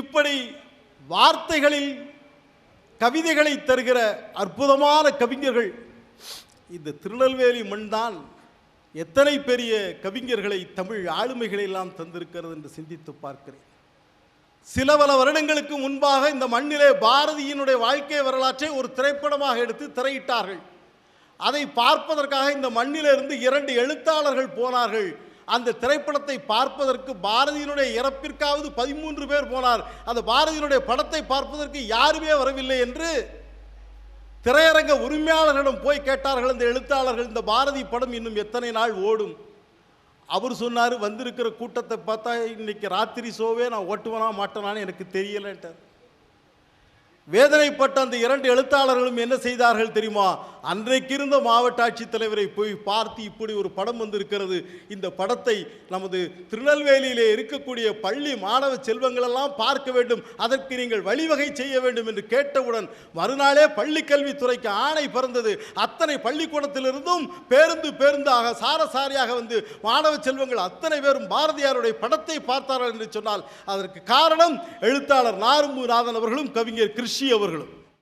இப்படி வார்த்தைகளில் கவிதைகளை தருகிற அற்புதமான கவிஞர்கள் இந்த திருநெல்வேலி மண்தான் எத்தனை பெரிய கவிஞர்களை தமிழ் ஆளுமைகளை எல்லாம் தந்திருக்கிறது என்று சிந்தித்து பார்க்கிறேன். சில பல வருடங்களுக்கு முன்பாக இந்த மண்ணிலே பாரதியினுடைய வாழ்க்கை வரலாற்றை ஒரு திரைப்படமாக எடுத்து திரையிட்டார்கள். அதை பார்ப்பதற்காக இந்த மண்ணிலிருந்து இரண்டு எழுத்தாளர்கள் போனார்கள். அந்த திரைப்படத்தை பார்ப்பதற்கு பாரதியினுடைய இறப்பிற்காவது பதிமூன்று பேர் போனார். அந்த பாரதியினுடைய படத்தை பார்ப்பதற்கு யாருமே வரவில்லை என்று திரையரங்க உரிமையாளர்களிடம் போய் கேட்டார்கள். இந்த எழுத்தாளர்கள் இந்த பாரதி படம் இன்னும் எத்தனை நாள் ஓடும்? அவர் சொன்னார் வந்திருக்கிற கூட்டத்தை பார்த்தா இன்னைக்கு ராத்திரி ஷோவே நான் ஓட்டுவனா மாட்டேனான்னு எனக்கு தெரியலன்ட்டார். வேதனைப்பட்ட அந்த இரண்டு எழுத்தாளர்களும் என்ன செய்தார்கள் தெரியுமா? அன்றைக்கு இருந்த மாவட்ட ஆட்சித்தலைவரை போய் பார்த்து இப்படி ஒரு படம் வந்திருக்கிறது. இந்த படத்தை நமது திருநெல்வேலியிலே இருக்கக்கூடிய பள்ளி மாணவ செல்வங்களெல்லாம் பார்க்க வேண்டும். அதற்கு நீங்கள் வழிவகை செய்ய வேண்டும் என்று கேட்டவுடன் மறுநாளே பள்ளி கல்வித்துறைக்கு ஆணை பிறந்தது. அத்தனை பள்ளிக்கூடத்திலிருந்தும் பேருந்து பேருந்தாக சாரசாரியாக வந்து மாணவ செல்வங்கள் அத்தனை பேரும் பாரதியாருடைய படத்தை பார்த்தார்கள் என்று சொன்னால் அதற்கு காரணம் எழுத்தாளர் நாரும்புநாதன் அவர்களும் கவிஞர் கிருஷ்ண ரிஷி அவர்களும்.